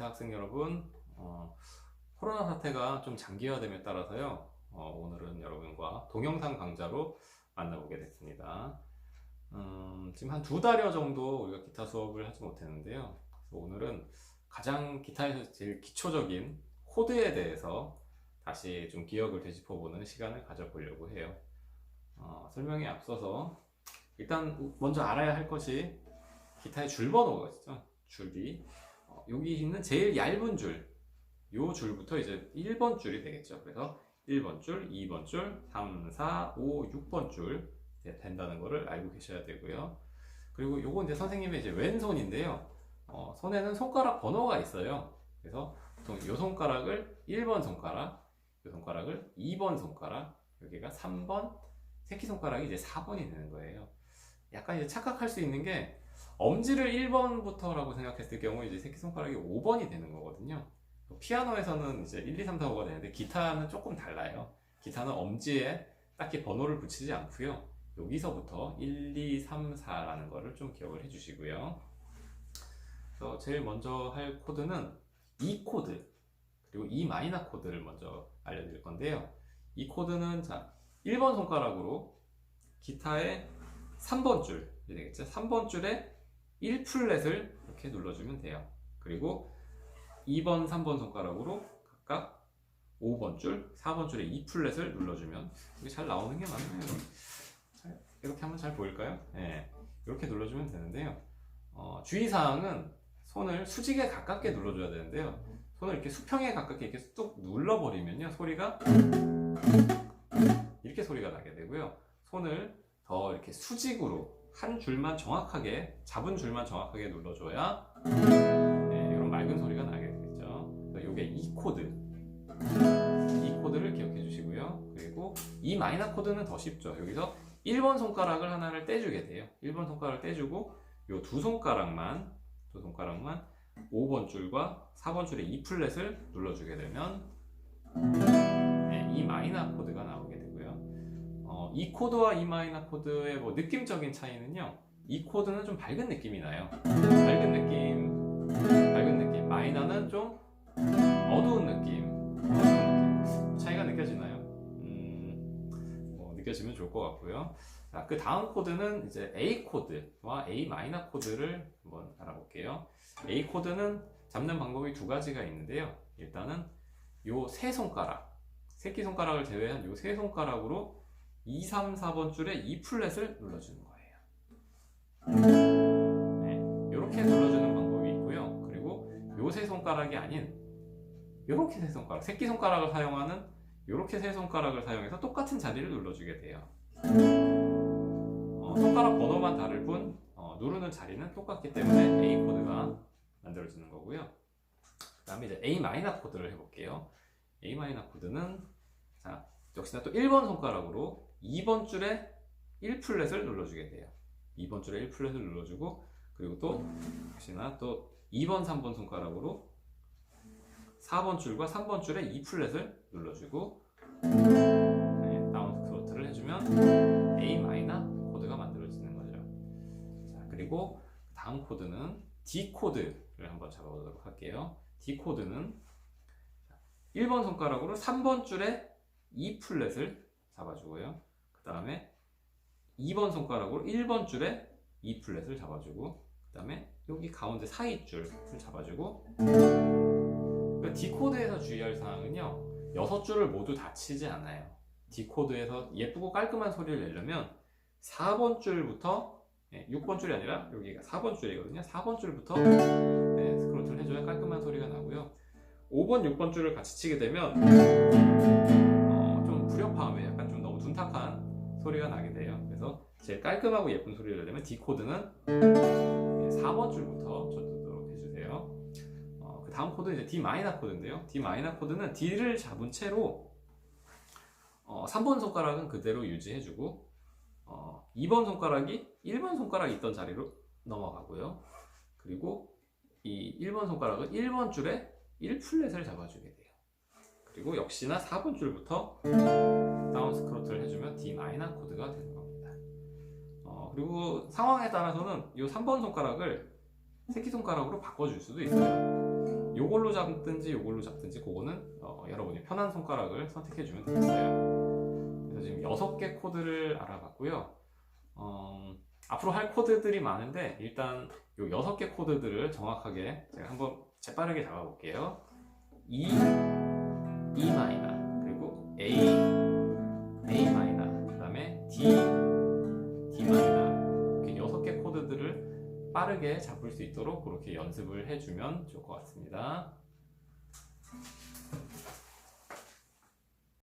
안녕하세요. 청소년 수련관 기타 학생 여러분. 어, 코로나 사태가 좀 장기화됨에 따라서요. 어, 오늘은 여러분과 동영상 강좌로 만나보게 됐습니다. 음, 지금 한 두 달여 정도 우리가 기타 수업을 하지 못했는데요. 오늘은 가장 기타에서 제일 기초적인 코드에 대해서 다시 좀 기억을 되짚어보는 시간을 가져보려고 해요. 어, 설명에 앞서서 일단 먼저 알아야 할 것이 기타의 줄 번호가 있죠. 줄이 어, 여기 있는 제일 얇은 줄, 요 줄부터 이제 1번 줄이 되겠죠. 그래서 1번 줄, 2번 줄, 3, 4, 5, 6번 줄 된다는 거를 알고 계셔야 되고요. 그리고 요거 이제 선생님의 이제 왼손인데요. 어, 손에는 손가락 번호가 있어요. 그래서 보통 요 손가락을 1번 손가락, 요 손가락을 2번 손가락, 여기가 3번, 새끼손가락이 이제 4번이 되는 거예요. 약간 이제 착각할 수 있는 게 엄지를 1번부터라고 생각했을 경우 이제 새끼손가락이 5번이 되는 거거든요. 피아노에서는 이제 1, 2, 3, 4, 5가 되는데 기타는 조금 달라요. 기타는 엄지에 딱히 번호를 붙이지 않고요. 여기서부터 1, 2, 3, 4라는 거를 좀 기억을 해주시고요. 그래서 제일 먼저 할 코드는 E 코드 그리고 E 마이너 코드를 먼저 알려드릴 건데요. 이 코드는 자 1번 손가락으로 기타의 3번 줄 되겠죠? 3번 줄에 1플랫을 이렇게 눌러주면 돼요. 그리고 2번, 3번 손가락으로 각각 5번 줄, 4번 줄에 2플랫을 눌러주면 이게 잘 나오는 게 맞나요? 잘, 이렇게 하면 잘 보일까요? 네, 이렇게 눌러주면 되는데요. 어, 주의사항은 손을 수직에 가깝게 눌러줘야 되는데요. 손을 이렇게 수평에 가깝게 이렇게 뚝 눌러버리면요 소리가 이렇게 소리가 나게 되고요. 손을 더 이렇게 수직으로 한 줄만 정확하게 잡은 줄만 정확하게 눌러줘야 네, 이런 맑은 소리가 나게 되겠죠. 이게 E 코드, E 코드를 기억해 주시고요. 그리고 E 마이너 코드는 더 쉽죠. 여기서 1번 손가락을 하나를 떼주게 돼요. 1번 손가락을 떼주고 요두 손가락만 두 손가락만 5번 줄과 4번 줄의 E 플랫을 눌러주게 되면 네, E 마이너 코드가 나오게 E 코드와 E 마이너 코드의 뭐 느낌적인 차이는요. E 코드는 좀 밝은 느낌이 나요. 밝은 느낌, 밝은 느낌. 마이너는 좀 어두운 느낌, 어두운 느낌. 차이가 느껴지나요? 음, 뭐 느껴지면 좋을 것 같고요. 자, 그 다음 코드는 이제 A 코드와 A 마이너 코드를 한번 알아볼게요. A 코드는 잡는 방법이 두 가지가 있는데요. 일단은 요 세 손가락, 새끼 손가락을 제외한 요 세 손가락으로 2, 3, 4번 줄에 E 플랫을 눌러주는 거예요. 네, 이렇게 눌러주는 방법이 있고요. 그리고 요세 손가락이 아닌 요렇게 세 손가락, 새끼 손가락을 사용하는 요렇게 세 손가락을 사용해서 똑같은 자리를 눌러주게 돼요. 어, 손가락 번호만 다를 뿐 어, 누르는 자리는 똑같기 때문에 A 코드가 만들어지는 거고요. 그 다음에 이제 A 마이너 코드를 해볼게요. A 마이너 코드는 자 역시나 또 1번 손가락으로 2번 줄에 1플랫을 눌러주게 돼요. 2번 줄에 1플랫을 눌러주고 그리고 또 역시나 또 2번, 3번 손가락으로 4번 줄과 3번 줄에 2플랫을 눌러주고 네, 다운 스크로트를 해주면 A 마이너 코드가 만들어지는 거죠. 자 그리고 다음 코드는 D 코드를 한번 잡아보도록 할게요. D 코드는 1번 손가락으로 3번 줄에 E 플랫을 잡아주고요. 그 다음에 2번 손가락으로 1번 줄에 E 플랫을 잡아주고 그 다음에 여기 가운데 사이 줄을 잡아주고 그러니까 D 코드에서 주의할 사항은요 6줄을 모두 다 치지 않아요. D 코드에서 예쁘고 깔끔한 소리를 내려면 4번 줄부터 네, 6번 줄이 아니라 여기가 4번 줄이거든요. 4번 줄부터 네, 스크로트를 해줘야 깔끔한 소리가 나고요. 5번, 6번 줄을 같이 치게 되면 어, 좀 불협화음에 약간 좀 너무 둔탁한 소리가 나게 돼요. 그래서 제일 깔끔하고 예쁜 소리를 내려면 D 코드는 4번 줄부터 쳐주도록 해주세요. 어, 그 다음 코드는 이제 D 마이너 코드인데요. D 마이너 코드는 D를 잡은 채로 어, 3번 손가락은 그대로 유지해주고 어, 2번 손가락이 1번 손가락이 있던 자리로 넘어가고요. 그리고 이 1번 손가락은 1번 줄에 1플랫을 잡아주게 돼요. 그리고 역시나 4번 줄부터 다운 스크로 그리고 상황에 따라서는 이 3번 손가락을 새끼손가락으로 바꿔줄 수도 있어요. 요걸로 잡든지 요걸로 잡든지 그거는 어, 여러분이 편한 손가락을 선택해 주면 되겠어요. 그래서 지금 6개 코드를 알아봤고요. 어, 앞으로 할 코드들이 많은데 일단 요 6개 코드들을 정확하게 제가 한번 재빠르게 잡아 볼게요. E, E 마이너, 그리고 A, A 마이너, 그 다음에 D 빠르게 잡을 수 있도록 그렇게 연습을 해주면 좋을 것 같습니다.